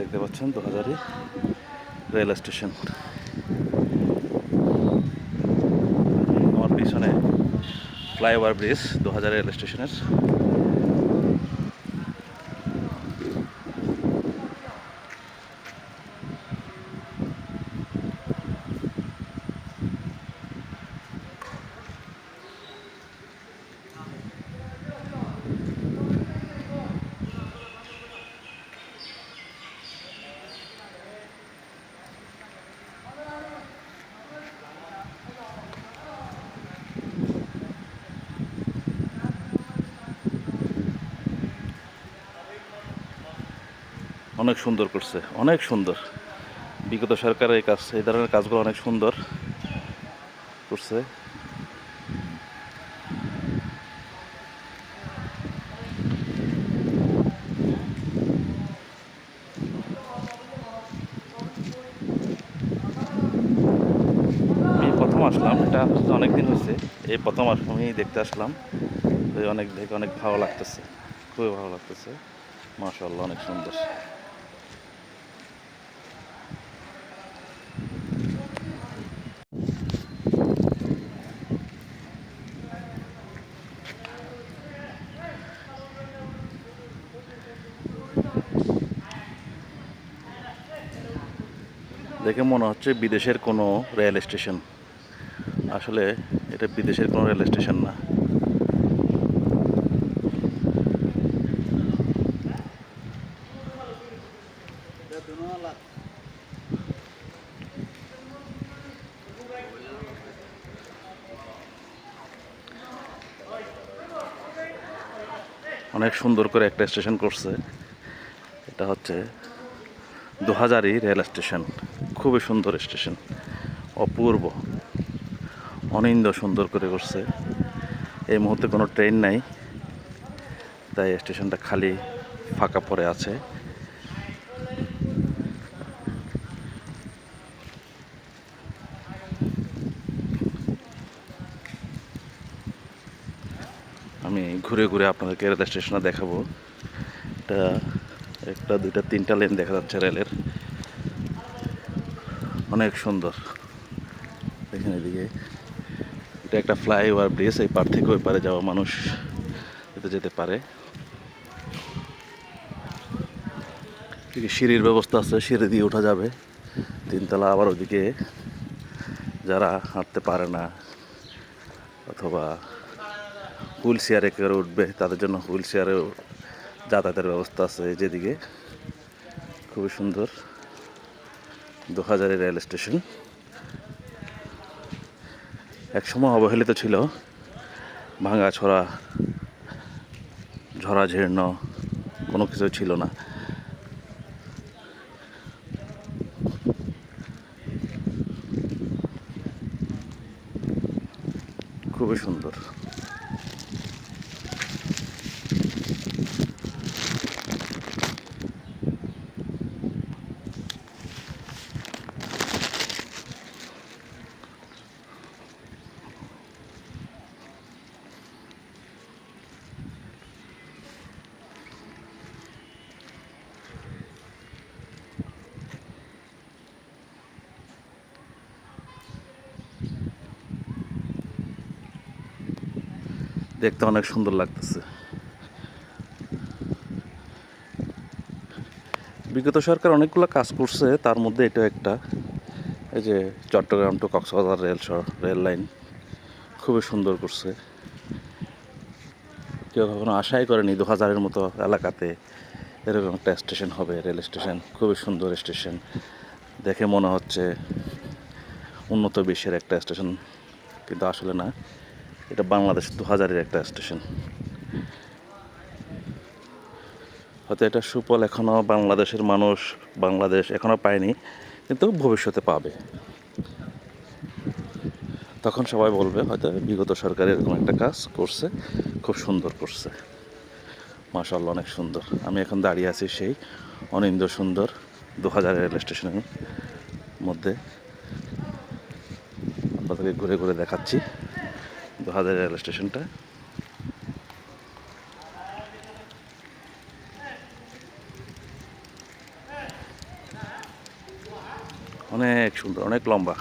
দেখতে পাচ্ছেন দু হাজারই রেল স্টেশন। আমার পিছনে ফ্লাইওভার ব্রিজ দু হাজার রেল স্টেশনের। অনেক সুন্দর করছে, অনেক সুন্দর। বিগত সরকারের কাজ এই ধরনের কাজগুলো অনেক সুন্দর করছে। আসলাম, এটা অনেক দিন হয়েছে। এই প্রথম আসলাম দেখতে আসলাম। অনেক দেখে অনেক ভালো লাগতেছে, খুবই ভালো লাগতেছে। মাশাআল্লাহ, অনেক সুন্দর। দেখে মনে হচ্ছে বিদেশের কোনো রেল স্টেশন আসলে এটা বিদেশের কোনো রেল স্টেশন না। অনেক সুন্দর করে একটা স্টেশন করছে। এটা হচ্ছে দু হাজারই রেল স্টেশন। খুবই সুন্দর স্টেশন। অপূর্ব। অনিন্দ সুন্দর করে করছে। এই মুহূর্তে কোনো ট্রেন নাই। তাই স্টেশনটা খালি ফাঁকা পড়ে আছে। আমি ঘুরে ঘুরে আপনাদেরকে রেল স্টেশনে দেখাবো। এটা একটা, দুইটা, তিনটা লেন দেখা যাচ্ছে রেলের। অনেক সুন্দর। দেখেন এদিকে। এটা একটা ফ্লাইওভার ব্রিজ, এই পার থেকে ওই পারে যাওয়া মানুষ এতে যেতে পারে। সিঁড়ির ব্যবস্থা আছে, সিঁড়ি দিয়ে ওঠা যাবে। তিনতলা, আবার ওদিকে যারা হাঁটতে পারে না, অথবা হুইল চেয়ারে কেউ উঠবে, তাদের জন্য হুইল চেয়ারেও যাতায়াতের ব্যবস্থা আছে যেদিকে খুবই সুন্দর। দু হাজারের রেল স্টেশন। একসময় অবহেলিত ছিল। ভাঙা ছড়া ঝরা ঝীর্ণ, কোনো কিছু ছিল না। খুবই সুন্দর। দেখতে অনেক সুন্দর লাগতেছে। বিগত সরকার অনেকগুলো কাজ করছে, তার মধ্যে এটা একটা। এই যে Chattogram to Cox's Bazar rail rail line খুবই সুন্দর করছে। কেউ কখনো আশাই করেনি দু হাজারের মতো এলাকাতে এরকম একটা স্টেশন হবে, রেল স্টেশন। খুবই সুন্দর স্টেশন। দেখে মনে হচ্ছে উন্নত বিশ্বের একটা স্টেশন, কিন্তু আসলে না। এটা বাংলাদেশ দু হাজারের একটা স্টেশন। হয়তো এটা সুফল এখনও বাংলাদেশের মানুষ, বাংলাদেশ এখনও পায়নি, কিন্তু ভবিষ্যতে পাবে। তখন সবাই বলবে, হয়তো বিগত সরকার এরকম একটা কাজ করছে, খুব সুন্দর করছে। মাশাল্লাহ অনেক সুন্দর। আমি এখন দাঁড়িয়ে আছি সেই অনিন্দ সুন্দর দু হাজার রেল স্টেশনের মধ্যে। আপনাদেরকে ঘুরে ঘুরে দেখাচ্ছি। দু হাজার রেল স্টেশনটা। অনেক সুন্দর অনেক লম্বা।